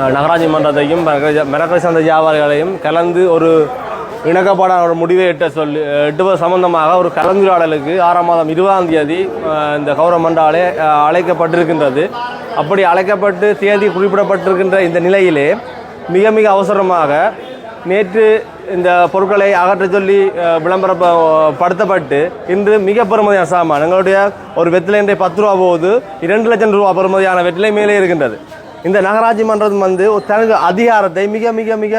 நகராட்சி மன்றத்தையும் மெரக்கரை சந்தை வியாபாரிகளையும் கலந்து ஒரு இணக்கப்பாடான ஒரு முடிவை எட்ட சொல்லி எட்டுவது சம்பந்தமாக ஒரு கலந்துரையாடலுக்கு ஆறாம் மாதம் இருபதாம் தேதி இந்த கௌரவ மன்றாலே அழைக்கப்பட்டிருக்கின்றது. அப்படி அழைக்கப்பட்டு தேதி குறிப்பிடப்பட்டிருக்கின்ற இந்த நிலையிலே மிக மிக அவசரமாக நேற்று இந்த பொருட்களை அகற்ற சொல்லி விளம்பரப்படுத்தப்பட்டு இன்று மிக பெருமதியான சாமான் எங்களுடைய ஒரு வெற்றிலை இன்றைய பத்து ரூபா போகுது இரண்டு லட்சம் ரூபா பெறுமதியான வெற்றிலை மேலே இருக்கின்றது. இந்த நகராட்சி மன்றம் வந்து ஒரு தனது அதிகாரத்தை மிக மிக மிக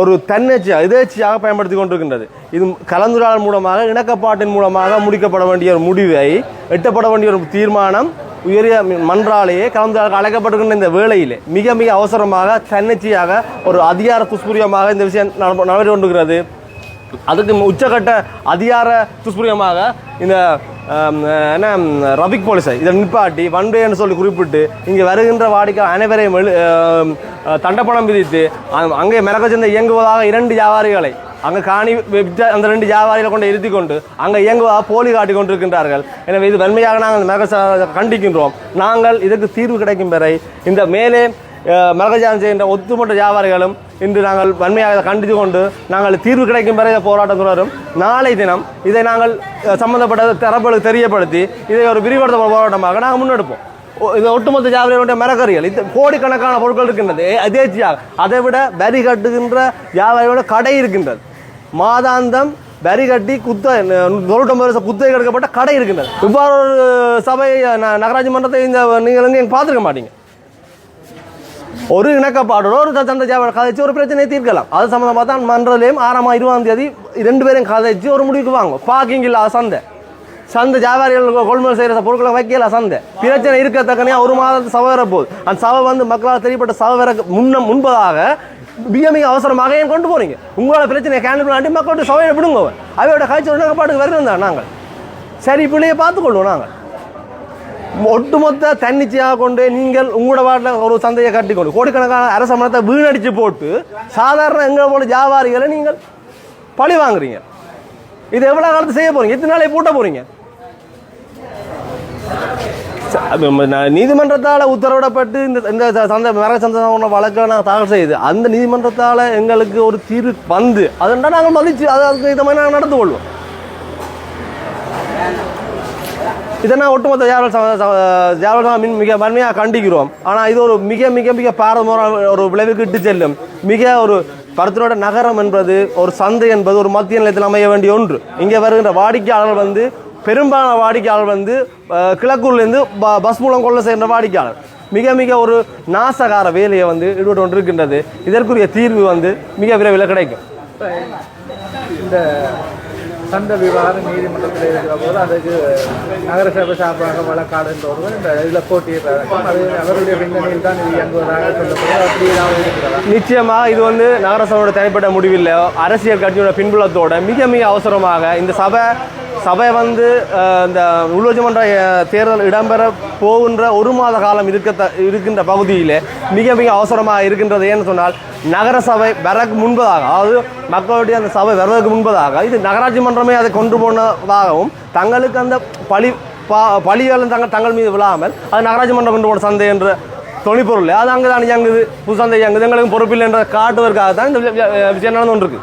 ஒரு தன்னெச்சியாக எதேச்சியாக பயன்படுத்தி கொண்டிருக்கின்றது. இது கலந்துரையாடல் மூலமாக இணக்கப்பாட்டின் மூலமாக முடிக்கப்பட வேண்டிய ஒரு முடிவை எட்டப்பட வேண்டிய ஒரு தீர்மானம் உயரிய மன்றாலேயே கலந்துரையாடல் அழைக்கப்பட்டிருக்கின்ற இந்த வேளையிலே மிக மிக அவசரமாக தன்னிச்சையாக ஒரு அதிகார துஷ்புரியமாக இந்த விஷயம் நடந்து கொண்டிருக்கிறது. அதுக்கு உச்சகட்ட அதிகார துஷ்பிரியமாக இந்த என்ன ரபிக் போலீஸை இதை நிப்பாட்டி வன்வேன்னு சொல்லி குறிப்பிட்டு இங்கே வருகின்ற வாடிக்கை அனைவரையும் எழு தண்டப்பணம் விதித்து அங்கே மிளக சந்தை இயங்குவதாக இரண்டு வியாபாரிகளை அங்கே காணி அந்த ரெண்டு வியாபாரிகளை கொண்டு இருத்தி கொண்டு அங்கே இயங்குவதாக போலி காட்டி கொண்டிருக்கின்றார்கள். எனவே இது வன்மையாக நாங்கள் மிளக கண்டிக்கின்றோம். நாங்கள் இதுக்கு தீர்வு கிடைக்கும் வரை இந்த மேலே மிளகஜானம் செய்கின்ற ஒத்துமொட்ட வியாபாரிகளும் இன்று நாங்கள் வன்மையாக கண்டித்து கொண்டு நாங்கள் தீர்வு கிடைக்கும் வரை இந்த போராட்டம் தொடரும். நாளை தினம் இதை நாங்கள் சம்மந்தப்பட்ட சம்பந்தப்பட்ட தரப்புகளுக்கு தெரியப்படுத்தி இதை ஒரு விரிவடைத்த போராட்டமாக நாங்கள் முன்னெடுப்போம். இது ஒட்டுமொத்த வியாபாரிகளுடைய மரக்கறிகள் இது கோடிக்கணக்கான பொருட்கள் இருக்கின்றது. அதேச்சியாக அதை விட வரி கட்டுகின்ற வியாபாரியோட கடை இருக்கின்றது. மாதாந்தம் வரி கட்டி குத்த தொண்ணூற்றொம்பது வருஷம் குத்தகை எடுக்கப்பட்ட கடை இருக்கின்றது. இவ்வாறு ஒரு சபை நகராட்சி மன்றத்தை இந்த நீங்கள் எங்கே பார்த்துருக்க மாட்டீங்க. ஒரு இணக்கப்பாடோட ஒரு சந்த ஜாவ கதைச்சு ஒரு பிரச்சனையை தீர்க்கலாம். அது சம்மந்தமாக தான் மன்றலையும் ஆறாம் இருபதாம் தேதி ரெண்டு பேரும் கதைச்சு ஒரு முடிவுக்கு வாங்க பார்க்கிங் இல்லாத சந்தை. சந்தை வியாபாரிகள் கொள்முதல் செய்கிற பொருட்களை வைக்கல சந்தை. பிரச்சனை இருக்கத்தக்கனே ஒரு மாதத்து சவ வரப்போகுது அந்த சவை வந்து மக்களால் தெரியப்பட்ட சவ வர முன்ன முன்பதாக மிக மிக அவசரமாக ஏன் கொண்டு போறீங்க? உங்களோட பிரச்சனையை கேண்டில் பண்ணி மக்கள்கிட்ட சவையை விடுங்க. அவையோட காய்ச்சல் இணக்கப்பாட்டுக்கு வரணும் தான் நாங்கள்? சரி பிள்ளையை பார்த்துக்கொள்வோம் நாங்கள். ஒட்டுமொத்த தன்னிச்சையாக கொண்டு நீங்கள் உங்களோட வாட்டில் ஒரு சந்தையை கட்டிக்கொண்டு கோடிக்கணக்கான அரசமணத்தை வீணடிச்சு போட்டு சாதாரண எங்களை போல வியாபாரிகளை நீங்கள் பழி வாங்குறீங்க. இது எவ்வளோ காலத்து செய்ய போறீங்க? எத்தனை நாளை பூட்ட போறீங்க? நீதிமன்றத்தால் உத்தரவிடப்பட்டு இந்த இந்த ச- சந்தை மர சந்தை வழக்கை நாங்கள் தாக்கல் செய்யுது அந்த நீதிமன்றத்தால் எங்களுக்கு ஒரு தீர்வு வந்து அதண்டா நாங்கள் மதிச்சு அதுக்கு இந்த மாதிரி நாங்கள் நடந்து கொள்வோம். இதெல்லாம் ஒட்டுமொத்த ஒட்டுமொத்த ஜாவல் மின் மிக வன்மையாக கண்டிக்கிறோம். ஆனால் இது ஒரு மிக மிக மிக பாரம்பரிய ஒரு விளைவுக்கு இட்டு செல்லும். மிக ஒரு பருத்தினோட நகரம் என்பது ஒரு சந்தை என்பது ஒரு மத்திய நிலையத்தில் அமைய வேண்டிய ஒன்று. இங்கே வருகின்ற வாடிக்கையாளர் வந்து பெரும்பாலான வாடிக்கையாளர் வந்து கிழக்கூர்லேருந்து ப- பஸ் மூலம் கொள்ள சேர்ந்த வாடிக்கையாளர். மிக மிக ஒரு நாசகார வேலையை வந்து ஈடுபட்டு கொண்டிருக்கின்றது. இதற்குரிய தீர்வு வந்து மிக விரைவில் கிடைக்கும். இந்த சந்த விவகாரம் நீதிமன்றத்தில் இருக்கிற போது அதுக்கு நகரசபை சார்பாக வழக்காடுன்ற ஒருவர் இந்த இதில் போட்டியிடுறாங்க அது அவருடைய பின்னணியில் தான் இது இயங்குவதாக சொல்லப்படுது. அப்படி ஏதாவது இருக்கிறதா? நிச்சயமாக இது வந்து நகரசபையோட தனிப்பட்ட முடிவில்லை. அரசியல் கட்சியோட பின்புலத்தோட மிக மிக அவசரமாக இந்த சபை சபை வந்து இந்த உள்ளூராட்சி மன்ற தேர்தல் இடம்பெற போகின்ற ஒரு மாத காலம் இருக்க இருக்கின்ற பகுதியில் மிக மிக அவசரமாக இருக்கின்றது ஏன்னு சொன்னால் நகர சபை வரக்கு முன்பதாக அதாவது மக்களுடைய அந்த சபை வருவதற்கு முன்பதாக இது நகராட்சி மன்றமே அதை கொண்டு போனதாகவும் தங்களுக்கு அந்த பழி பா பழிகள் தங்கள் தங்கள் மீது விழாமல் அது நகராட்சி மன்றம் கொண்டு போன சந்தை என்ற தொழிற்பொருள் அது அங்கே தான் இயங்குது புது சந்தை இயங்குது எங்களுக்கு பொறுப்பில்லை என்ற காட்டுவதற்காக தான் இந்த வி- விஷயம் நடந்து கொண்டிருக்கு.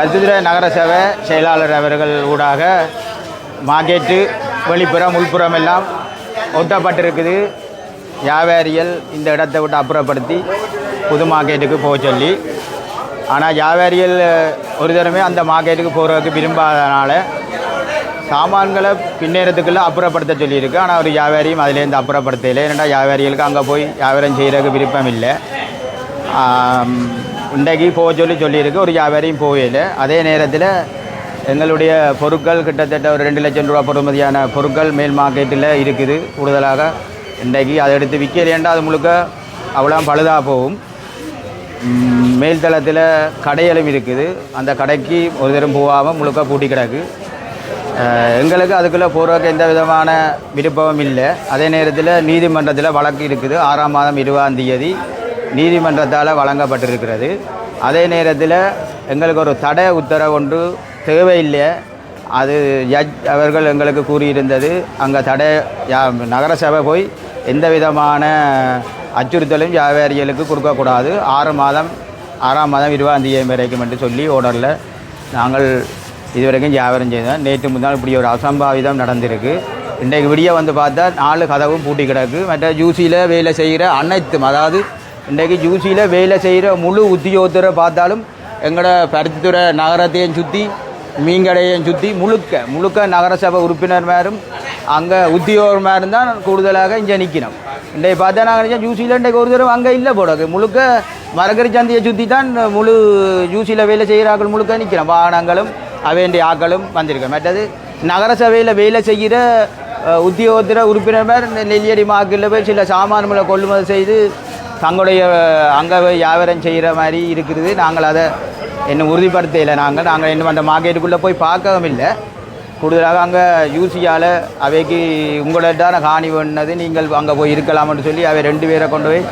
பத்துதுரை நகர சேவை செயலாளர் அவர்கள் ஊடாக மார்க்கெட்டு வெளிப்புறம் உள்புறம் எல்லாம் ஒட்டப்பட்டிருக்குது. வியாபாரிகள் இந்த இடத்தை விட்டு அப்புறப்படுத்தி புது மார்க்கெட்டுக்கு போக சொல்லி. ஆனால் வியாபாரிகள் ஒரு தடவை அந்த மார்க்கெட்டுக்கு போகிறதுக்கு விரும்பாதனால சாமான்களை பின்னேறதுக்குள்ளே அப்புறப்படுத்த சொல்லியிருக்கு. ஆனால் ஒரு வியாபாரியும் அதுலேருந்து அப்புறப்படுத்தலை. ஏன்னா வியாபாரிகளுக்கு அங்கே போய் வியாபாரம் செய்கிறதுக்கு விருப்பம் இல்லை இன்றைக்கு போக சொல்லி சொல்லியிருக்கு. ஒரு வியாபாரியும் போகல அதே நேரத்தில் எங்களுடைய பொருட்கள் கிட்டத்தட்ட ஒரு ரெண்டு லட்சம் ரூபா பொறுமதியான பொருட்கள் மேல் மார்க்கெட்டில் இருக்குது. கூடுதலாக இன்றைக்கு அதை எடுத்து விற்கலேண்டா அது முழுக்க அவ்வளோ பழுதாக போகும். மேல்தளத்தில் கடைகளும் இருக்குது. அந்த கடைக்கு ஒரு தரம் போகாமல் முழுக்க பூட்டி கிடக்கு. எங்களுக்கு அதுக்குள்ளே போகிறதுக்கு எந்த விதமான விருப்பமும் இல்லை. அதே நேரத்தில் நீதிமன்றத்தில் வழக்கு இருக்குது. ஆறாம் மாதம் இருபதாம் தேதி நீதிமன்றத்தால் வழங்கப்பட்டிருக்கிறது. அதே நேரத்தில் எங்களுக்கு ஒரு தடை உத்தரவு ஒன்று தேவையில்லை. அது ஜட்ஜ் அவர்கள் எங்களுக்கு கூறியிருந்தது. அங்கே தடை யா- நகரசபை போய் எந்த விதமான அச்சுறுத்தலும் வியாபாரிகளுக்கு கொடுக்கக்கூடாது. ஆறு மாதம் ஆறாம் மாதம் இருபதாம் தேதி வரைக்கும் என்று சொல்லி ஓர்டரில் நாங்கள் இதுவரைக்கும் வியாபாரம் செய்தோம். நேற்று முன்னாள் இப்படி ஒரு அசம்பாவிதம் நடந்திருக்கு. இன்றைக்கு விடிய வந்து பார்த்தா நாலு கதவும் பூட்டி கிடக்கு. மற்ற ஜூசியில் வேலை செய்கிற அனைத்தும் அதாவது இன்றைக்கு ஜூசியில் வேலை செய்கிற முழு உத்தியோகத்தரை பார்த்தாலும் எங்களோட பருத்தித்துறை நகரத்தையும் சுற்றி மீன்கடையையும் சுற்றி முழுக்க முழுக்க நகரசபை உறுப்பினர் மேரும் அங்கே உத்தியோகமாரும் தான் கூடுதலாக இங்கே நிற்கணும் இன்றைக்கு பார்த்தா நாங்கள் ஜூசியில் இன்றைக்கு ஒரு தடவை அங்கே இல்லை போடாது முழுக்க மரகரி சந்தையை சுற்றி தான் முழு ஜூசியில் வேலை செய்கிற ஆக்கள் முழுக்க நிற்கிறோம் வாகனங்களும் அவேண்டிய ஆக்களும் வந்திருக்கோம். மற்றது நகரசபையில் வேலை செய்கிற அஹ், உறுப்பினர் இந்த நெல்லியடி மார்க்கெட்டில் போய் சில சாமான்களை கொள்முதல் செய்து தங்களுடைய அங்கே வியாபாரம் செய்கிற மாதிரி இருக்குது நாங்கள் அதை என்ன உறுதிப்படுத்தலை. நாங்கள் நாங்கள் இன்னும் அந்த மார்க்கெட்டுக்குள்ளே போய் பார்க்கவும் இல்லை. கூடுதலாக அங்கே யூசியால் அவைக்கு உங்களிட்டான காணி வேணுனது நீங்கள் அங்கே போய் இருக்கலாம்னு சொல்லி அவை ரெண்டு பேரை கொண்டு போய்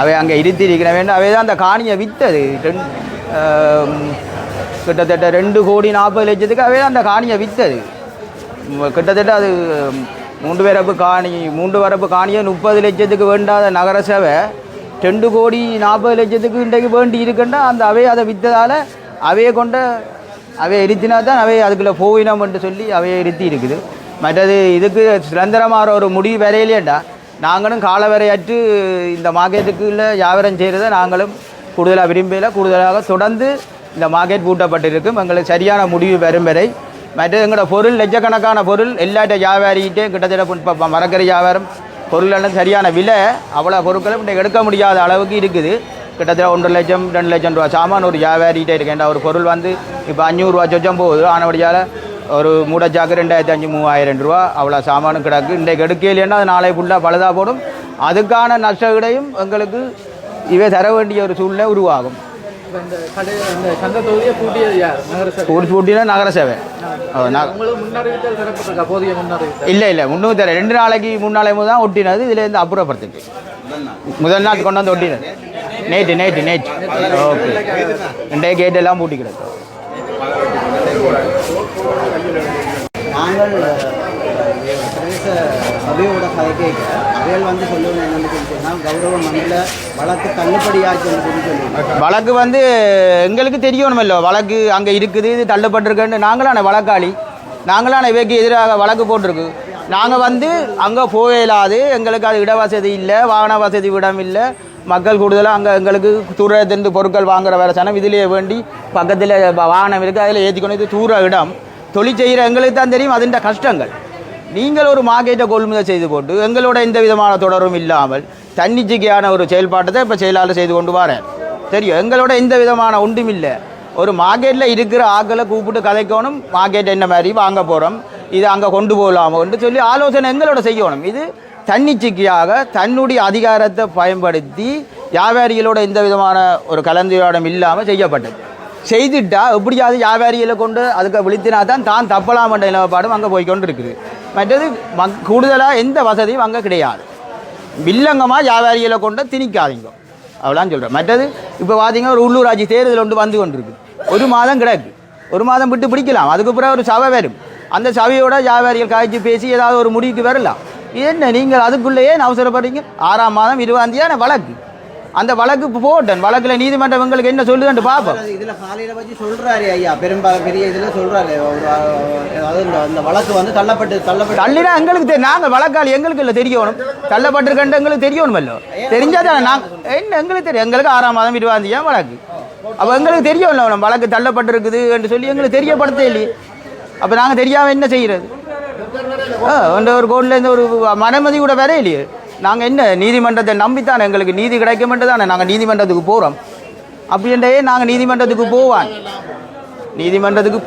அவை அங்கே இருத்தி இருக்கிற வேண்டும். அவை தான் அந்த காணியை விற்றது ரெண் கிட்டத்தட்ட ரெண்டு கோடி நாற்பது லட்சத்துக்கு அவை தான் அந்த காணியை விற்றது கிட்டத்தட்ட அது மூன்று வரப்பு காணி மூன்று வரப்பு காணியை முப்பது லட்சத்துக்கு வேண்டாத நகரசபை ரெண்டு கோடி நாற்பது லட்சத்துக்கு இன்றைக்கு வேண்டி இருக்குன்னா அந்த அவை அதை விற்றதால் அவையை கொண்ட அவையை இருத்தினா தான் அவை அதுக்குள்ளே போயினோம்னு சொல்லி அவையை இருத்தி இருக்குது. மற்றது இதுக்கு சுதந்திரமாக ஒரு முடிவு வரையிலேண்டா நாங்களும் காலவரையற்று இந்த மார்க்கெட்டுக்குள்ள வியாபாரம் செய்கிறத நாங்களும் கூடுதலாக விரும்பல. கூடுதலாக தொடர்ந்து இந்த மார்க்கெட் பூட்டப்பட்டிருக்கும். எங்களுக்கு சரியான முடிவு வரும் வரை. மற்ற எங்களோட பொருள் லட்சக்கணக்கான பொருள் எல்லாட்ட வியாபாரிகிட்டே கிட்டத்தட்ட இப்போ மரக்கறி வியாபாரம் பொருள் சரியான விலை அவ்வளோ பொருட்களும் இன்றைக்கு எடுக்க முடியாத அளவுக்கு இருக்குது. கிட்டத்தட்ட ஒன்றரை லட்சம் ரெண்டு லட்சம் ரூபா சாமான் ஒரு வியாபாரிகிட்டே இருக்கேன் ஒரு பொருள் வந்து இப்போ அஞ்சூறுரூவா சொச்சம் போகுது. ஆனபடியால் ஒரு மூடச்சாக்கு ரெண்டாயிரத்தி அஞ்சு மூவாயிரம் ரூபா அவ்வளோ சாமானும் கிடக்கு. இன்றைக்கு எடுக்கலைன்னா அது நாளை ஃபுல்லாக பழுதாக போடும். அதுக்கான நஷ்டங்களையும் எங்களுக்கு இவை தர வேண்டிய ஒரு சூழ்நிலை உருவாகும். இப்ப இந்த கடை இந்த சந்தை தொகுதியை கூட்டியது யார்? நகரசபை ஊர் பூட்டினா நகர சேவை ஓ, ந- உங்களுக்கு முன்னறிவித்தல் தரப்பட்டிருக்கா? போதிய முன்னறிவித்தல் இல்லை இல்லை முந்நூற்றி தர ரெண்டு நாளைக்கு முன்னாலே தான் ஒட்டினது. இதுலேருந்து அப்புறப்படுத்துக்கு முதல் நாள் கொண்டு வந்து ஒட்டினது. நேற்று நேற்று நேற்று. ஓகே. ரெண்டே கேட் எல்லாம் பூட்டி கிடக்கு. நாங்கள் பிரதேச சபையோட சைக்கைக்கு வேல் வந்து சொல்லுவேன் என்னென்னு சொல்லிட்டுனா கௌரவ மண்டல வழக்கு தள்ளுபடியாச்சு சொல்லி வழக்கு வந்து எங்களுக்கு தெரியணும் இல்லை வழக்கு அங்கே இருக்குது இது தள்ளுபட்டிருக்குன்னு நாங்களான வழக்காளி. நாங்களான இவைக்கு எதிராக வழக்கு போட்டிருக்கு. நாங்கள் வந்து அங்கே போகலாது எங்களுக்கு அது இட வசதி இல்லை வாகன வசதி இடம் இல்லை. மக்கள் கூடுதலாக அங்கே எங்களுக்கு தூரத்திலிருந்து பொருட்கள் வாங்குகிற வேலை சனம் இதிலேயே வேண்டி பக்கத்தில் வாகனம் இருக்குது அதில் ஏற்றிக்கணும் இது தூர இடம். தொழில் செய்கிற எங்களுக்கு தான் தெரியும் அதுண்ட கஷ்டங்கள். நீங்கள் ஒரு மார்க்கெட்டை கொள்முதல் செய்து போட்டு எங்களோட எந்த விதமான தொடரும் இல்லாமல் தன்னிச்சிக்கையான ஒரு செயல்பாட்டை தான் இப்போ செயலாளர் செய்து கொண்டு வரேன். தெரியும் எங்களோட எந்த விதமான ஒன்றும் இல்லை. ஒரு மார்க்கெட்டில் இருக்கிற ஆட்களை கூப்பிட்டு கதைக்கணும் மார்க்கெட் என்ன மாதிரி வாங்க போகிறோம் இதை அங்கே கொண்டு போகலாமோன்னு சொல்லி ஆலோசனை எங்களோட செய்யணும். இது தன்னிச்சிக்கையாக தன்னுடைய அதிகாரத்தை பயன்படுத்தி வியாபாரிகளோட எந்த விதமான ஒரு கலந்துரையாடம் இல்லாமல் செய்யப்பட்டது. செய்துட்டா எப்படியாவது வியாபாரிகளை கொண்டு அதுக்கு விழித்தினா தான் தான் தப்பலாம் என்ற நிலப்பாடும் அங்கே போய்கொண்டு இருக்குது மற்றது வங் கூடுதலாக எந்த வசதியும் அங்கே கிடையாது. வில்லங்கமாக வியாபாரிகளை கொண்டு திணிக்காதீங்க. அவ்வளோதான் சொல்கிறேன் மற்றது இப்போ பார்த்தீங்கன்னா ஒரு உள்ளூராட்சி தேர்தல் ஒன்று வந்து கொண்டிருக்கு. ஒரு மாதம் கிடக்கு. ஒரு மாதம் விட்டு பிடிக்கலாம். அதுக்கு பிறகு ஒரு சபை வரும். அந்த சபையோட வியாபாரிகள் காய்ச்சி பேசி ஏதாவது ஒரு முடிவுக்கு வரலாம். என்ன நீங்கள் அதுக்குள்ளேயே அவசரப்படுறீங்க? ஆறாம் மாதம் இருபதாம் வழக்கு. அந்த வழக்கு போட்டேன். வழக்கில் நீதிமன்றம் உங்களுக்கு என்ன சொல்லுதுன்னு பார்ப்போம் இதுல காலையில வச்சு சொல்றாரு ஐயா பெரும்பாலும் பெரிய இதுல அஹ், அதாவது இந்த வழக்கு வந்து தள்ளப்பட்டு தள்ளப்பட்டு தள்ளினா எங்களுக்கு தெ- நாங்க வழக்காளி எங்களுக்கு இல்லை தெரியணும். தள்ளப்பட்டிருக்கேன் எங்களுக்கு தெரியணுமல்லோ தெரிஞ்சா தானே நாங்க என்ன எங்களுக்கு தெரியும் எங்களுக்கு ஆறாம் மாதம் இருபதாம் வழக்கு? அப்போ எங்களுக்கு தெரியும்ல நம்ம வழக்கு தள்ளப்பட்டிருக்குது என்று சொல்லி எங்களுக்கு தெரியப்படுத்த இல்லையே. அப்போ நாங்கள் தெரியாம என்ன செய்யறது? ஆ ஒரு கோர்ட்டில் இந்த ஒரு மனமதி கூட வர இல்லையே நாங்கள் என்ன நீதிமன்றத்தை நம்பித்தானே எங்களுக்கு நீதி கிடைக்குமென்று தானே நாங்கள் நீதிமன்றத்துக்கு போகிறோம் அப்படின்றே நாங்கள் நீதிமன்றத்துக்கு போவான். நீதிமன்றத்துக்கு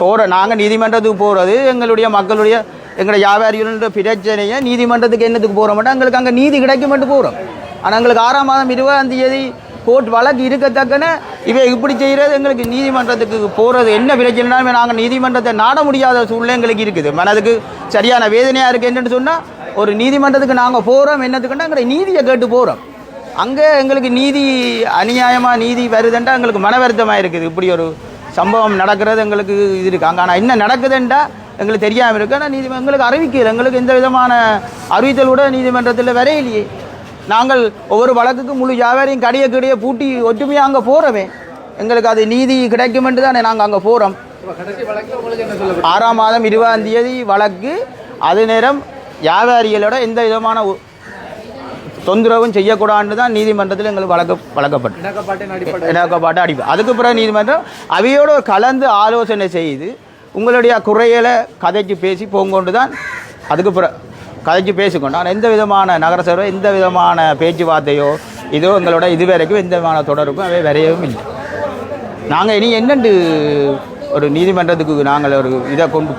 போகிற நாங்கள் நீதிமன்றத்துக்கு போகிறது எங்களுடைய மக்களுடைய எங்களுடைய வியாபாரிகளுடைய பிரச்சனையை நீதிமன்றத்துக்கு என்னத்துக்கு போகிற மாட்டோம் எங்களுக்கு அங்கே நீதி கிடைக்குமென்று போகிறோம் ஆனால் எங்களுக்கு ஆறாம் மாதம் இருபதாம் தேதி கோர்ட் வழக்கு இருக்கத்தக்கன இவை இப்படி செய்கிறது எங்களுக்கு நீதிமன்றத்துக்கு போகிறது என்ன பிரச்சனைனாலுமே நாங்கள் நீதிமன்றத்தை நாட முடியாத சூழ்நிலை எங்களுக்கு இருக்குது. மனதுக்கு சரியான வேதனையாக இருக்குது என்னென்னு சொன்னால் ஒரு நீதிமன்றத்துக்கு நாங்கள் போகிறோம் என்னத்துக்குன்னா எங்களை நீதியை கேட்டு போகிறோம் அங்கே எங்களுக்கு நீதி அநியாயமாக நீதி வருதுன்றா எங்களுக்கு மன வருத்தமாக இருக்குது. இப்படி ஒரு சம்பவம் நடக்கிறது எங்களுக்கு இது இருக்குது அங்கே ஆனால் என்ன நடக்குதுன்றா எங்களுக்கு தெரியாமல் இருக்கு. ஆனால் நீதி எங்களுக்கு அறிவிக்கல. எங்களுக்கு எந்த விதமான அறிவித்தல் கூட நீதிமன்றத்தில் வரையிலையே. நாங்கள் ஒவ்வொரு வழக்குக்கு முழு வியாபாரியும் கடைய கடைய பூட்டி ஒற்றுமையாக அங்கே போகிறோமே எங்களுக்கு அது நீதி கிடைக்கும் என்று தானே நாங்கள் அங்கே போகிறோம் ஆறாம் மாதம் இருபதாம் தேதி வழக்கு. அது நேரம் வியாபாரிகளோட எந்த விதமான தொந்தரவும் செய்யக்கூடாதுன்னு தான் நீதிமன்றத்தில் எங்களுக்கு வழக்கு வழக்கப்பட்டு இணக்கப்பாட்டு அடிப்பு அதுக்கு பிறகு நீதிமன்றம் அவையோடு கலந்து ஆலோசனை செய்து உங்களுடைய குறைகளை கதைச்சு பேசி போங்கொண்டு தான் அதுக்கு பிற கதைச்சு பேசிக்கொண்டு. ஆனால் எந்த விதமான நகர சபை எந்த விதமான பேச்சுவார்த்தையோ இதோ எங்களோட இதுவரைக்கும் எந்த விதமான தொடர்பும் அவை வரையவும் இல்லை. நாங்கள் இனி என்னண்டு ஒரு நீதிமன்றத்துக்கு நாங்கள் ஒரு இதை கொண்டு